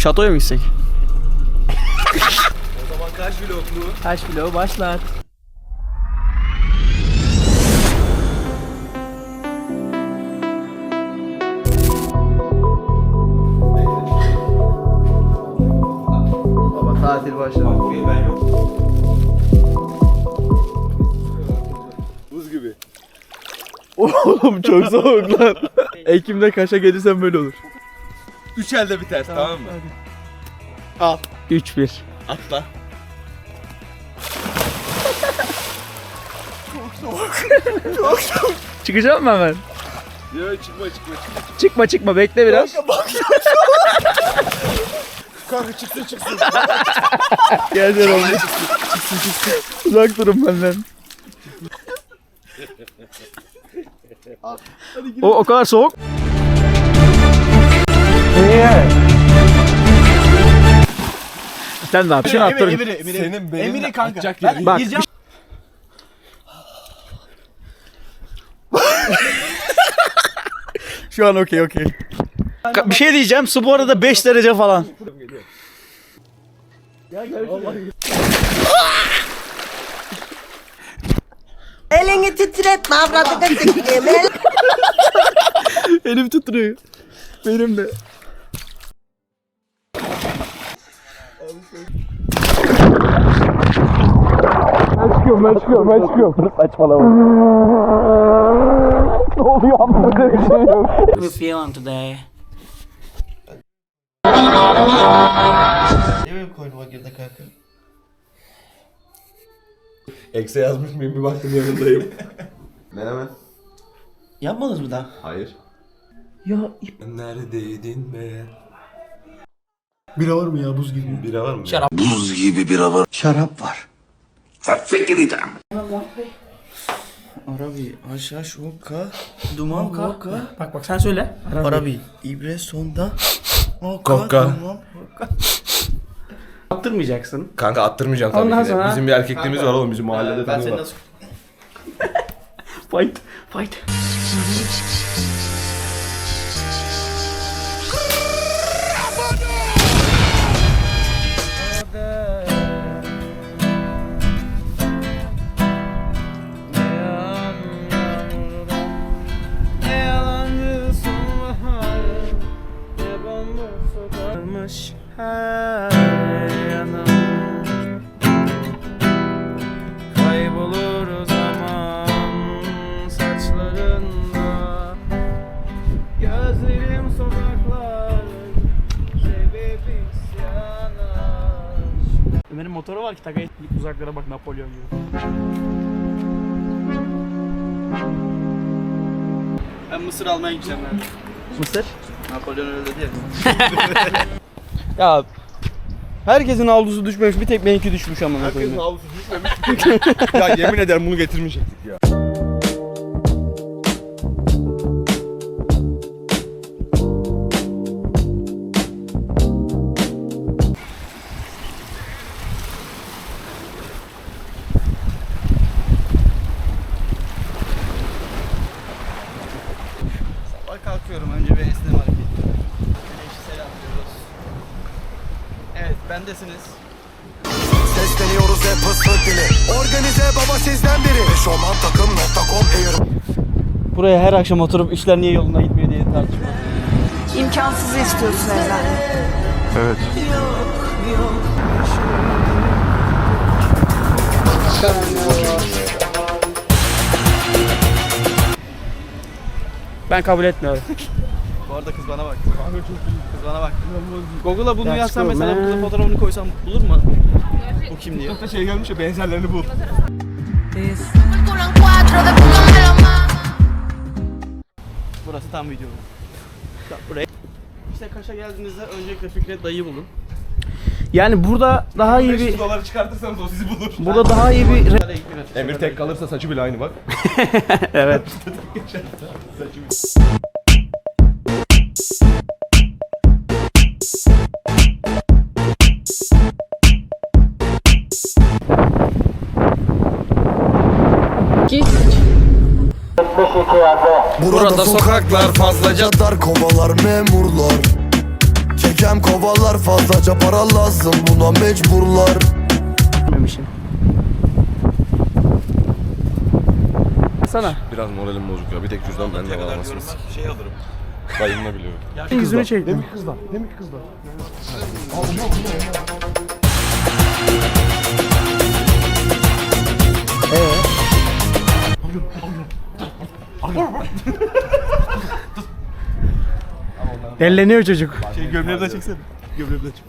Şatoya mı gitsek? O zaman kaç vloglu? Taş bloğu başlar. Baba tatil başladı. ben yok. Buz gibi. Oğlum çok soğuk lan. Ekim'de Kaş'a gelirsen böyle olur. Üç elde biter tamam, mı? Al. 3-1. Atla. Çıkacak mı hemen? Yok çıkma çıkma çıkma. Çıkma çıkma bekle biraz. Kanka çıksın çıksın. Gel gel oğlum. çıksın çıksın. Uzak durun benden. o o kadar soğuk. Sen ne yapacaksın? Attırın. Emir'i, Emir'i. Senin Emir'i kanka. atacak Ben Bak gireceğim. şu an okey okey. Ka- Bir şey diyeceğim. Su bu arada 5 derece falan. Elini titretme avradını sikeyim. El- Elim titriyor. Benim de. Ben çıkıyorum, ben çıkıyorum, ben çıkıyorum. Saçmalama. ne oluyor şey yok. we feeling today? Niye benim koynuma girdi kanka? Ekse yazmış mıyım bir baktım yanındayım. Menemen. Yapmadınız mı daha? Hayır. Ya Neredeydin be? Bira var mı ya buz gibi? Bira var mı? Şarap. Şarap var. Arabi aşağı şoka duman koka Bak bak sen söyle. Arabi ibre sonda oka Koka. duman koka attırmayacaksın. Kanka attırmayacağım tabii Ondan ki de. sonra- Bizim bir erkekliğimiz var oğlum bizim mahallede Ben seni nasıl Fight, fight. Ömer'in motoru var ki takayı uzaklara bak Napolyon gibi. Ben mısır almaya gideceğim ben. Mısır? Napolyon öyle dedi Ya herkesin avlusu düşmemiş bir tek benimki düşmüş amına Herkesin koyayım. havlusu düşmemiş. ya yemin ederim bunu getirmeyecektik ya. Sabah kalkıyorum önce bir esneme hareketi. Güneşi selamlıyoruz. Evet bendesiniz. Sesleniyoruz hep hızlı dili Organize baba sizden biri Eşofman takım.com air Buraya her akşam oturup işler niye yolunda gitmiyor diye tartışıyoruz. İmkansızı istiyorsun evden. Ben kabul etmiyorum. Bu arada kız bana baktı. Kız bana baktı. Google'a bunu Ya yazsam çıkıyorum mesela bu kızın fotoğrafını koysam bulur mu? Bu kim diye. Hatta şey gelmiş ya benzerlerini bul. Burası tam video. Buraya. İşte Kaş'a geldiğinizde öncelikle Fikret dayı bulun. Yani burada daha iyi 500 bir doları çıkartırsanız o sizi bulur. burada daha iyi bir? Emir tek kalırsa saçı bile aynı bak. evet. Burada, sokaklar fazlaca dar kovalar memurlar Kekem kovalar fazlaca para lazım buna mecburlar Görmemişim. Sana. Biraz moralim bozuk ya. Bir tek cüzdan bende var anasını Şey alırım. Dayımla biliyorum. Yüzünü çektim. Delleniyor çocuk. Şey gömleği de çeksene. Gömleği de çek.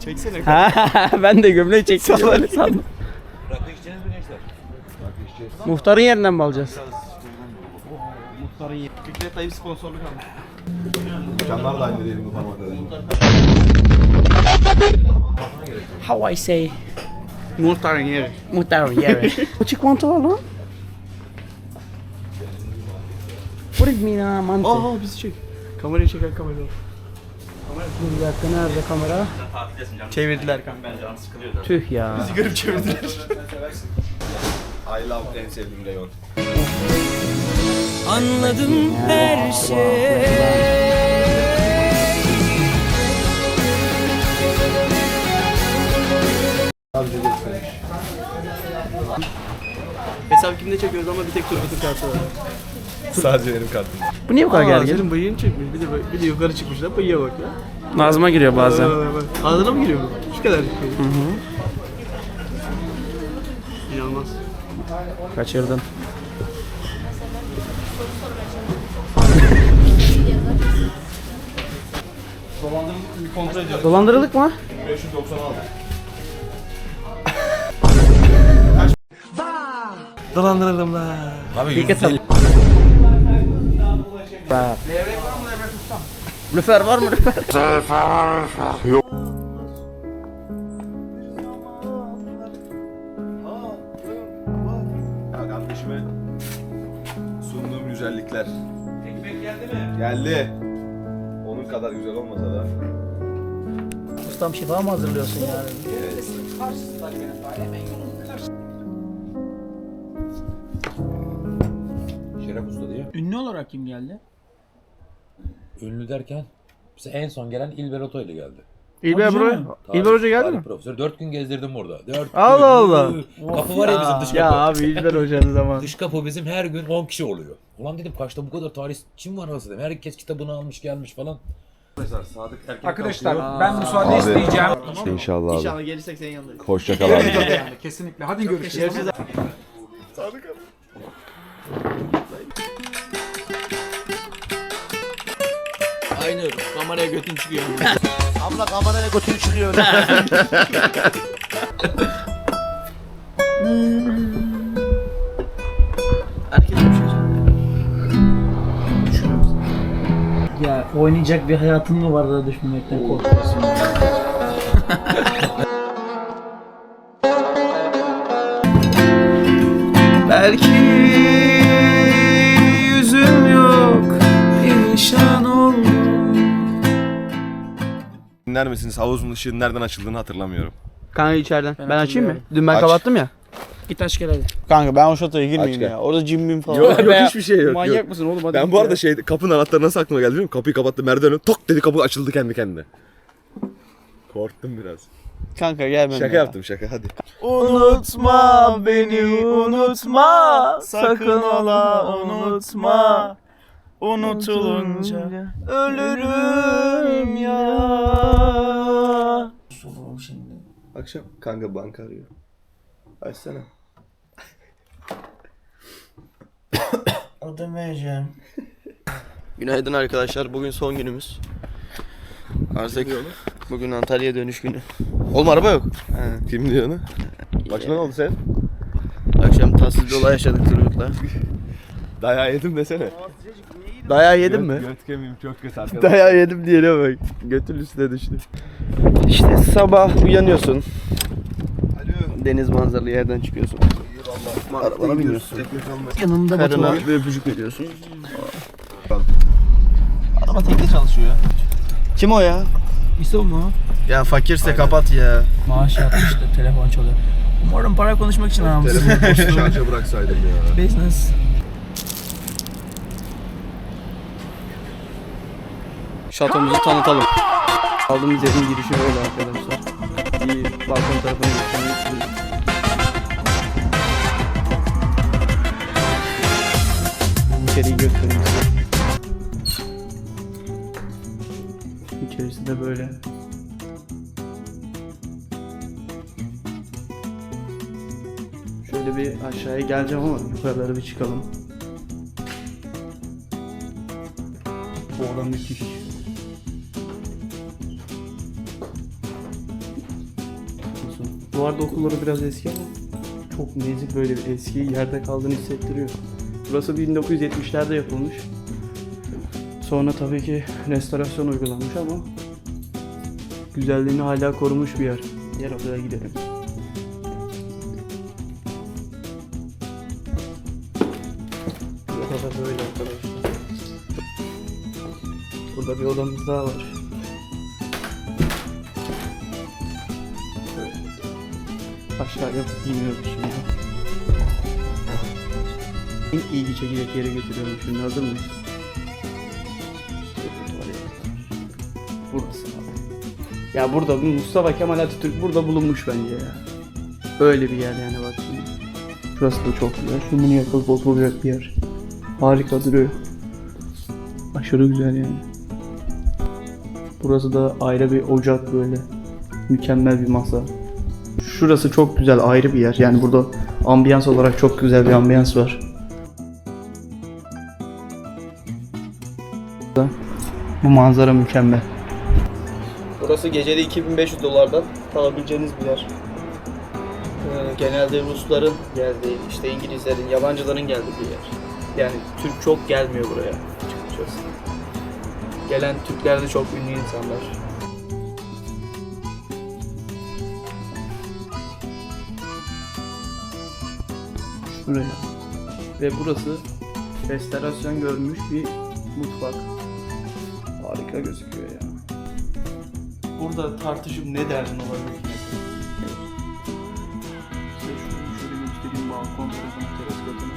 Çeksene. ben de gömleği çektim. sandım. Muhtarın yerinden mi alacağız? Muhtarın yeri. Fikret dayım sponsorluk almış. Canlar da aynı değil bu. How I say Muhtarın yeri. muhtarın yeri. Açık mantı var lan. What is mean uh, mantı? Aa bizi çek. Kamerayı çeken kamera. Bir dakika nerede kamera? Çevirdiler kanka. Tüh ya. Garip çevirdiler. I love en sevdiğim reyon. Anladım her şey Hesap kimde çekiyoruz ama bir tek Turgut'un kartı var. Sadece benim kartım. Bu niye bu kadar gergin? senin bıyığını çekmiş. Bir de, bir de yukarı çıkmışlar. Bıyığa bak ya. Nazıma giriyor bazen. Ağzına mı giriyor bu? Şu kadar çıkıyor. Hı hı. İnanılmaz. Kaçırdın. Bir kontrol. Dolandırılık mı? 596. Dolandırıldım la. İlk etap. Bak. Lüfer var mı lüfer? Ya şifa mı hazırlıyorsun yani? Şeref Usta diye. Ünlü olarak kim geldi? Ünlü derken bize en son gelen İlber Oto ile geldi. İlber buraya. canım. İlber Hoca geldi Tarih mi? Profesör. Dört gün gezdirdim burada. Dört Allah gün. Allah. Kapı var ya bizim dış Ya kapı. abi İlber Hoca'nın zamanı. Dış kapı bizim her gün 10 kişi oluyor. Ulan dedim kaçta bu kadar tarihçi var arası dedim. Herkes kitabını almış gelmiş falan. Arkadaşlar ben müsaade isteyeceğim İnşallah abi. İnşallah gelirsek senin yanındayız. Hoşça kal abi. yani kesinlikle hadi görüşürüz Aynı kameraya götün çıkıyor. Abla kameraya götünü çıkıyor. oynayacak bir hayatın mı var da düşünmekten korkuyorsun? Belki yüzüm yok Perişan oldum Dinler misiniz? Havuzun ışığının nereden açıldığını hatırlamıyorum. Kanka içeriden. Ben, açayım mı? Dün ben Aç. kapattım ya. Git aç gel hadi. Kanka ben o şatoya girmeyeyim Aç ya. Orada cim bim falan. Yok, yok, hiçbir şey yok, Manyak yok. mısın oğlum? Hadi Ben bu ya. arada şey kapının anahtarı nasıl aklıma geldi biliyor musun? Kapıyı kapattım merdiven tok dedi kapı açıldı kendi kendine. Korktum biraz. Kanka gel benimle. Şaka ya. yaptım şaka hadi. Unutma beni unutma sakın ola unutma unutulunca ölürüm ya. Akşam kanka banka arıyor. Açsana. Ödemeyeceğim. Günaydın arkadaşlar. Bugün son günümüz. Artık bugün Antalya dönüş günü. Oğlum araba yok. He. Kim diyor onu? Başına ne oldu sen? Akşam tatsız bir olay yaşadık Turgut'la. Dayağı yedim desene. Dayağı yedin mi? Göt kemiğim çok kötü arkadaşlar. Dayağı yedim diyene bak. Götün üstüne düştü. İşte sabah uyanıyorsun. Deniz manzaralı yerden çıkıyorsun. Arabana biniyorsun. Yanında Batu Karına var. bir öpücük veriyorsun. Araba tekne çalışıyor. Kim o ya? İso mu? Ya fakirse kapat ya. Maaş yatmıştı telefon çalıyor. Umarım para konuşmak için aramışsın. Telefonu boş şarja bıraksaydım ya. Business. şatomuzu tanıtalım. Aldığımız yerin girişi böyle arkadaşlar. Bir balkon tarafına geçeceğim. İçeriği göstereyim size. İçerisi böyle. Şöyle bir aşağıya geleceğim ama yukarılara bir çıkalım. Bu adam müthiş. Bu arada okulları biraz eski ama çok nezik böyle bir eski yerde kaldığını hissettiriyor. Burası 1970'lerde yapılmış. Sonra tabii ki restorasyon uygulanmış ama güzelliğini hala korumuş bir yer. Gel odaya gidelim. Burada da böyle arkadaşlar. Burada bir odamız daha var. Aşağıya iniyoruz şimdi. En ilgi çekecek yere getiriyorum şimdi hazır mıyız? Burası abi. Ya burada bu Mustafa Kemal Atatürk burada bulunmuş bence ya. Öyle bir yer yani bak şimdi. Burası da çok güzel. Şunun yakılıp oturacak bir yer. Harika duruyor. Aşırı güzel yani. Burası da ayrı bir ocak böyle. Mükemmel bir masa. Şurası çok güzel ayrı bir yer. Yani burada ambiyans olarak çok güzel bir ambiyans var. Bu manzara mükemmel. Burası gecede 2500 dolardan kalabileceğiniz bir yer. Ee, genelde Rusların geldiği, işte İngilizlerin, yabancıların geldiği bir yer. Yani Türk çok gelmiyor buraya açıkçası. Gelen Türkler de çok ünlü insanlar. Şuraya. Ve burası restorasyon görmüş bir mutfak. Harika gözüküyor ya. Burada tartışıp ne derdin olabilir şunu şöyle göstereyim balkon tarafına, teras katına.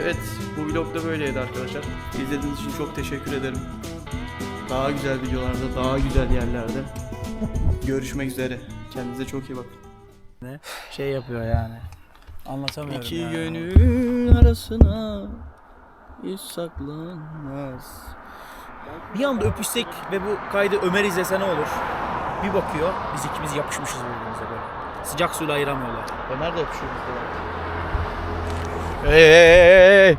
Evet, bu vlog da böyleydi arkadaşlar. İzlediğiniz için çok teşekkür ederim. Daha güzel videolarda, daha güzel yerlerde görüşmek üzere. Kendinize çok iyi bakın. Şey yapıyor yani. Anlatamıyorum İki yani. gönül arasına hiç saklanmaz. Bir anda öpüşsek ve bu kaydı Ömer izlese ne olur? Bir bakıyor, biz ikimiz yapışmışız birbirimize böyle. Sıcak suyla ayıramıyorlar. Ömer de öpüşüyor. Hey hey hey hey!